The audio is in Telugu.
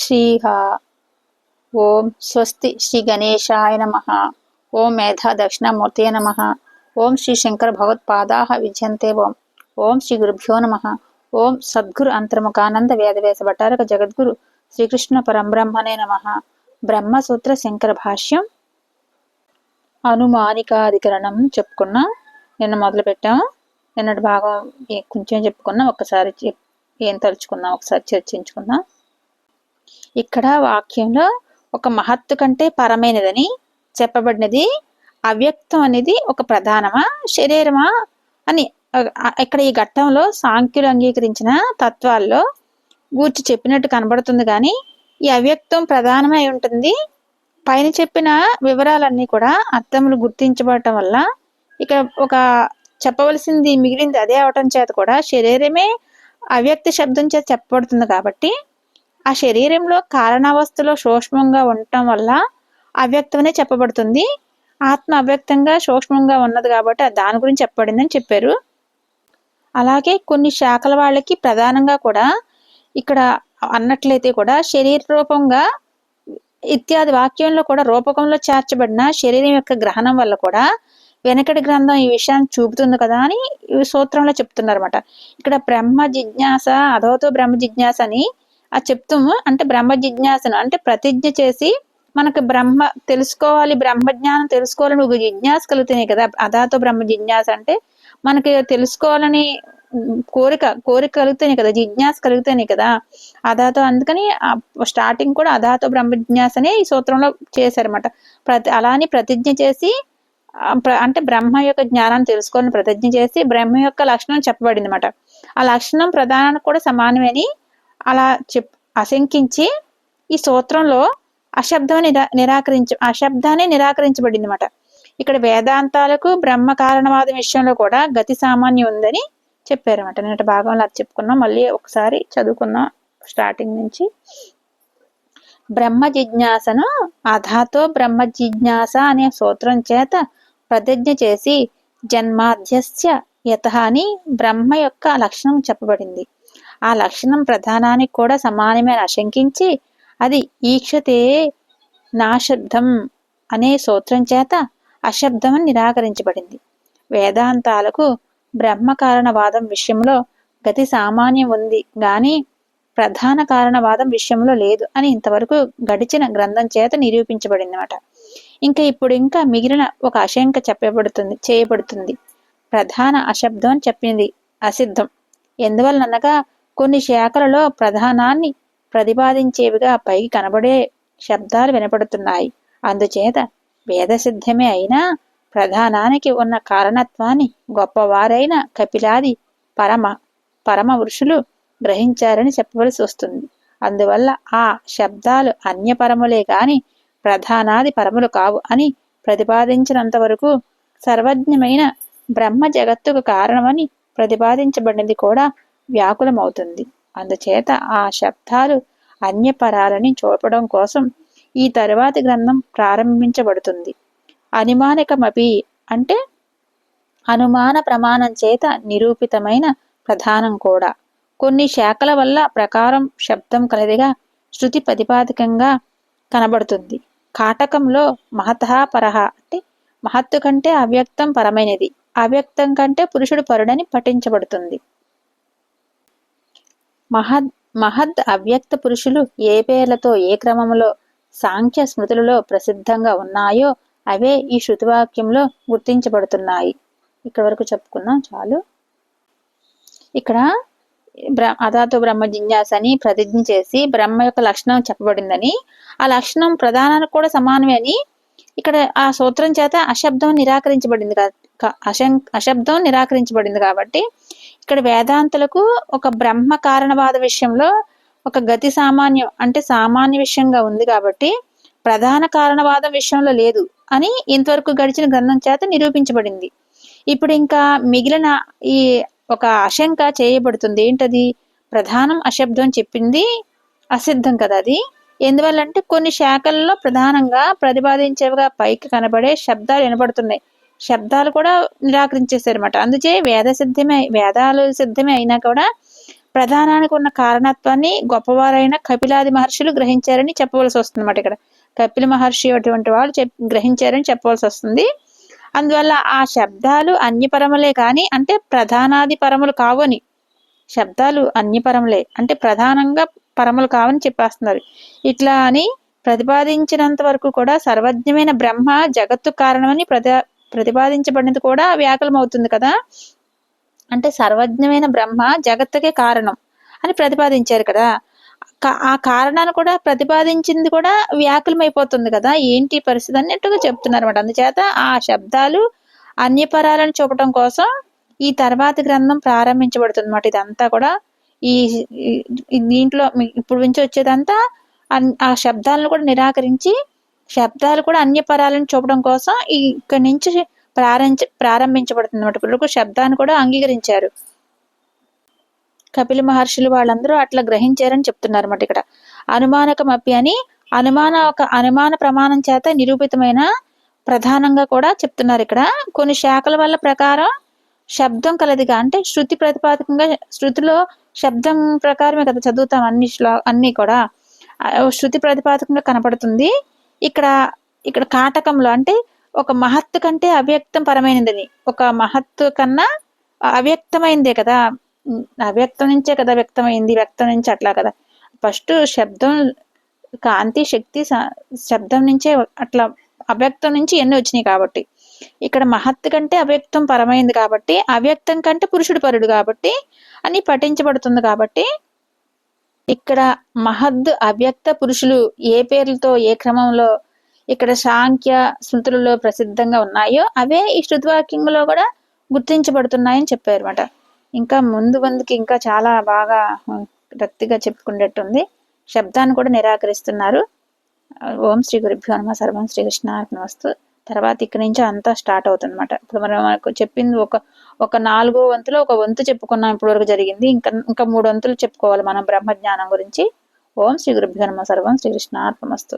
శ్రీహ. ఓం స్వస్తి శ్రీ గణేశాయ నమ. ఓం మేధా దక్షిణామూర్తి నమ. ఓం శ్రీ శంకర భగవత్పాదా విజయంతే ఓం. ఓం శ్రీ గురుభ్యో నమ. ఓం సద్గురు అంతర్ముఖానంద వేదవేశ భటారక జగద్గురు శ్రీకృష్ణ పరంబ్రహ్మణే నమ. బ్రహ్మసూత్ర శంకర భాష్యం అనుమానికాధికరణం చెప్పుకున్నా నిన్న మొదలు పెట్టాము. నిన్నటి భాగం కొంచెం చెప్పుకున్నాం ఒకసారి ఏం తలుచుకున్నాం ఒకసారి చర్చించుకున్నాం. ఇక్కడ వాక్యంలో ఒక మహత్తు కంటే పరమైనదని చెప్పబడినది. అవ్యక్తం అనేది ఒక ప్రధానమా? శరీరమా? అని ఇక్కడ ఈ ఘట్టంలో సాంఖ్యులు అంగీకరించిన తత్వాల్లో గూర్చి చెప్పినట్టు కనబడుతుంది కానీ ఈ అవ్యక్తం ప్రధానమై ఉంటుంది. పైన చెప్పిన వివరాలన్నీ కూడా అర్థములు గుర్తించబడటం వల్ల ఇక ఒక చెప్పవలసింది మిగిలింది అదే అవటం చేత కూడా శరీరమే అవ్యక్త శబ్దం చేత చెప్పబడుతుంది కాబట్టి ఆ శరీరంలో కారణావస్థలో సూక్ష్మంగా ఉండటం వల్ల అవ్యక్తమనే చెప్పబడుతుంది. ఆత్మ అవ్యక్తంగా సూక్ష్మంగా ఉన్నది కాబట్టి దాని గురించి చెప్పబడిందని చెప్పారు. అలాగే కొన్ని శాఖల వాళ్ళకి ప్రధానంగా కూడా ఇక్కడ అన్నట్లయితే కూడా శరీర రూపంగా ఇత్యాది వాక్యంలో కూడా రూపకంలో చేర్చబడిన శరీరం యొక్క గ్రహణం వల్ల కూడా వెనకటి గ్రంథం ఈ విషయాన్ని చూపుతుంది కదా అని సూత్రంలో చెప్తున్నారన్నమాట. ఇక్కడ బ్రహ్మ జిజ్ఞాస అధోతో బ్రహ్మ జిజ్ఞాస అని ఆ చెప్తాము. అంటే బ్రహ్మ జిజ్ఞాసను. అంటే ప్రతిజ్ఞ చేసి మనకు బ్రహ్మ తెలుసుకోవాలి బ్రహ్మజ్ఞానం తెలుసుకోవాలని ఒక జిజ్ఞాస కలుగుతాయి కదా. అధాతో బ్రహ్మ జిజ్ఞాస అంటే మనకి తెలుసుకోవాలని కోరిక కోరిక కలుగుతాయి కదా జిజ్ఞాస కలుగుతాయి కదా. అధాతో అందుకని స్టార్టింగ్ కూడా అధాతో బ్రహ్మ జిజ్ఞాసనే ఈ సూత్రంలో చేశారనమాట ప్రతి అలాని ప్రతిజ్ఞ చేసి అంటే బ్రహ్మ యొక్క జ్ఞానాన్ని తెలుసుకోవాలని ప్రతిజ్ఞ చేసి బ్రహ్మ యొక్క లక్షణం చెప్పబడింది అనమాట ఆ లక్షణం ప్రధానానికి కూడా సమానమని అలా చెప్ అశంకించి ఈ సూత్రంలో అశబ్దం నిరా నిరాకరించ అశబ్దాన్ని నిరాకరించబడింది అనమాట ఇక్కడ వేదాంతాలకు బ్రహ్మ కారణవాదం విషయంలో కూడా గతి సామాన్యం ఉందని చెప్పారన్నమాట. నిన్నటి భాగంలో అది చెప్పుకున్నాం. మళ్ళీ ఒకసారి చదువుకున్నాం స్టార్టింగ్ నుంచి. బ్రహ్మ జిజ్ఞాసను అధాతో బ్రహ్మ జిజ్ఞాస అనే సూత్రం చేత ప్రతిజ్ఞ చేసి జన్మాధ్యస్య యత అని బ్రహ్మ యొక్క లక్షణం చెప్పబడింది. ఆ లక్షణం ప్రధానానికి కూడా సమానమైన ఆశంకించి అది ఈక్షతే నాశబ్దం అనే సూత్రం చేత అశబ్దం నిరాకరించబడింది. వేదాంతాలకు బ్రహ్మ కారణవాదం విషయంలో గతి సామాన్యం ఉంది గాని ప్రధాన కారణవాదం విషయంలో లేదు అని ఇంతవరకు గడిచిన గ్రంథం చేత నిరూపించబడిందన్నమాట. ఇంకా ఇప్పుడు ఇంకా మిగిలిన ఒక అశంక చెప్పబడుతుంది చేయబడుతుంది. ప్రధాన అశబ్దం అని చెప్పింది అసిద్ధం. ఎందువలనగా కొన్ని శాఖలలో ప్రధానాన్ని ప్రతిపాదించేవిగా పైకి కనబడే శబ్దాలు వినపడుతున్నాయి. అందుచేత వేదసిద్ధమే అయినా ప్రధానానికి ఉన్న కారణత్వాన్ని గొప్పవారైన కపిలాది పరమ పరమ వృషులు గ్రహించారని చెప్పవలసి వస్తుంది. అందువల్ల ఆ శబ్దాలు అన్యపరములే గాని ప్రధానాది పరములు కావు అని ప్రతిపాదించినంత వరకు సర్వజ్ఞమైన బ్రహ్మ జగత్తుకు కారణమని ప్రతిపాదించబడినది కూడా వ్యాకులమవుతుంది. అందుచేత ఆ శబ్దాలు అన్యపరాలని చూపడం కోసం ఈ తరువాతి గ్రంథం ప్రారంభించబడుతుంది. అనుమానికమపి అంటే అనుమాన ప్రమాణం చేత నిరూపితమైన ప్రధానం కూడా. కొన్ని శాఖల వల్ల ప్రకారం శబ్దం కలదిగా శృతి ప్రతిపాదికంగా కనబడుతుంది. కాటకంలో మహతః పరహ అంటే మహత్తు కంటే అవ్యక్తం పరమైనది. అవ్యక్తం కంటే పురుషుడు పరుడని పఠించబడుతుంది. మహద్ మహద్ అవ్యక్త పురుషులు ఏ పేర్లతో ఏ క్రమంలో సాంఖ్య స్మృతులలో ప్రసిద్ధంగా ఉన్నాయో అవే ఈ శృతివాక్యంలో గుర్తించబడుతున్నాయి. ఇక్కడ వరకు చెప్పుకున్నాం చాలు. ఇక్కడ అదాతో బ్రహ్మ జిజ్ఞాస అని ప్రతిజ్ఞ చేసి బ్రహ్మ యొక్క లక్షణం చెప్పబడిందని ఆ లక్షణం ప్రధానానికి కూడా సమానమే అని ఇక్కడ ఆ సూత్రం చేత అశబ్దం నిరాకరించబడింది అశం అశబ్దం నిరాకరించబడింది కాబట్టి ఇక్కడ వేదాంతులకు ఒక బ్రహ్మ కారణవాద విషయంలో ఒక గతి సామాన్యం అంటే సామాన్య విషయంగా ఉంది కాబట్టి ప్రధాన కారణవాదం విషయంలో లేదు అని ఇంతవరకు గడిచిన గ్రంథం చేత నిరూపించబడింది. ఇప్పుడు ఇంకా మిగిలిన ఈ ఒక అశంక చేయబడుతుంది. ఏంటది? ప్రధానం అశబ్దం చెప్పింది అసిద్ధం కదా అది. ఎందువల్లంటే కొన్ని శాఖల్లో ప్రధానంగా ప్రతిపాదించేవిగా పైకి కనబడే శబ్దాలు వినబడుతున్నాయి. శబ్దాలు కూడా నిరాకరించేశారన్నమాట. అందుచే వేద సిద్ధమే వేదాలు సిద్ధమే అయినా కూడా ప్రధానానికి ఉన్న కారణత్వాన్ని గొప్పవారైన కపిలాది మహర్షులు గ్రహించారని చెప్పవలసి వస్తుంది అన్నమాట ఇక్కడ. కపిల మహర్షి అటువంటి వాళ్ళు చెప్ గ్రహించారని చెప్పవలసి వస్తుంది. అందువల్ల ఆ శబ్దాలు అన్యపరములే కానీ అంటే ప్రధానాది పరములు కావని శబ్దాలు అన్యపరములే అంటే ప్రధానంగా పరములు కావని చెప్పేస్తున్నారు. ఇట్లా అని ప్రతిపాదించినంత వరకు కూడా సర్వజ్ఞమైన బ్రహ్మ జగత్తు కారణమని ప్రతి ప్రతిపాదించబడినది కూడా వ్యాకులం అవుతుంది కదా? అంటే సర్వజ్ఞమైన బ్రహ్మ జగత్తుకే కారణం అని ప్రతిపాదించారు కదా. ఆ కారణాన్ని కూడా ప్రతిపాదించింది కూడా వ్యాకులం అయిపోతుంది కదా. ఏంటి పరిస్థితి? అన్నట్టుగా చెప్తున్నారు అనమాట అందుచేత ఆ శబ్దాలు అన్యపరాలను చూపటం కోసం ఈ తర్వాతి గ్రంథం ప్రారంభించబడుతుంది అన్నమాట ఇదంతా కూడా ఈ దీంట్లో ఇప్పుడు నుంచి వచ్చేదంతా ఆ శబ్దాలను కూడా నిరాకరించి శబ్దాలు కూడా అన్యపరాలను చూపడం కోసం ఇక్కడి నుంచి ప్రారంభ ప్రారంభించబడుతుంది అన్నమాట. పిల్లలకు శబ్దాన్ని కూడా అంగీకరించారు. కపిల మహర్షులు వాళ్ళందరూ అట్లా గ్రహించారని చెప్తున్నారు అన్నమాట ఇక్కడ. అనుమానకమపి అని అనుమాన ఒక అనుమాన ప్రమాణం చేత నిరూపితమైన ప్రధానంగా కూడా చెప్తున్నారు ఇక్కడ. కొన్ని శాఖల వల్ల ప్రకారం శబ్దం కలదిగా అంటే శృతి ప్రతిపాదకంగా శృతిలో శబ్దం ప్రకారమే కదా చదువుతాం అన్ని శ్లో అన్ని కూడా. శృతి ప్రతిపాదకంగా కనపడుతుంది. ఇక్కడ ఇక్కడ కాటకంలో అంటే ఒక మహత్తు కంటే అవ్యక్తం పరమైనదని. ఒక మహత్తు కన్నా అవ్యక్తమైందే కదా. అవ్యక్తం నుంచే కదా వ్యక్తమైంది వ్యక్తం నుంచి అట్లా కదా. ఫస్ట్ శబ్దం కాంతి శక్తి స- శబ్దం నుంచే అట్లా అవ్యక్తం నుంచి ఎన్ని వచ్చినాయి కాబట్టి. ఇక్కడ మహత్తు కంటే అవ్యక్తం పరమైంది కాబట్టి అవ్యక్తం కంటే పురుషుడు పరుడు కాబట్టి అని పఠించబడుతుంది కాబట్టి ఇక్కడ మహద్ అవ్యక్త పురుషులు ఏ పేర్లతో ఏ క్రమంలో ఇక్కడ సాంఖ్య స్మృతులలో ప్రసిద్ధంగా ఉన్నాయో అవే ఈ శృతివాక్యంలో కూడా గుర్తించబడుతున్నాయని చెప్పారు అనమాట ఇంకా ముందు ముందుకి ఇంకా చాలా బాగా రక్తిగా చెప్పుకునేట్టుంది శబ్దాన్ని కూడా నిరాకరిస్తున్నారు. ఓం శ్రీ గురుభ్యో నమ సర్వం శ్రీకృష్ణ వస్తు తర్వాత ఇక్కడి నుంచి అంతా స్టార్ట్ అవుతుంది అనమాట ఇప్పుడు మనం మనకు చెప్పింది ఒక ఒక నాలుగో వంతులో ఒక వంతు చెప్పుకున్నాం ఇప్పటి వరకు జరిగింది. ఇంకా ఇంకా మూడు వంతులు చెప్పుకోవాలి మనం బ్రహ్మజ్ఞానం గురించి. ఓం శ్రీ గురుభ్యో నమ సర్వం శ్రీకృష్ణ వస్తు